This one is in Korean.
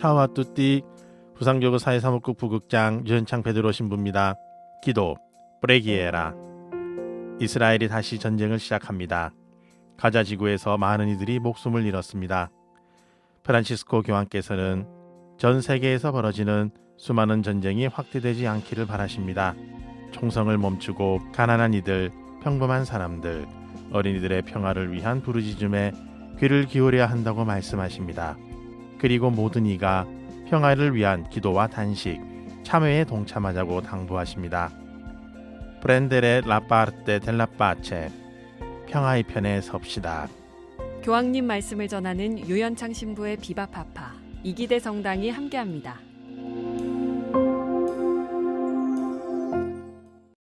차와 뚜띠 부상교구 사회사무국 부국장 유현창 베드로 신부입니다. 기도 브레기에라 이스라엘이 다시 전쟁을 시작합니다. 가자 지구에서 많은 이들이 목숨을 잃었습니다. 프란치스코 교황께서는 전 세계에서 벌어지는 수많은 전쟁이 확대되지 않기를 바라십니다. 총성을 멈추고 가난한 이들, 평범한 사람들, 어린이들의 평화를 위한 부르짖음에 귀를 기울여야 한다고 말씀하십니다. 그리고 모든 이가 평화를 위한 기도와 단식, 참회에 동참하자고 당부하십니다. 브렌델의 라파르테 델라파체 평화의 편에 섭시다. 교황님 말씀을 전하는 유연창 신부의 비바파파 이기대 성당이 함께합니다.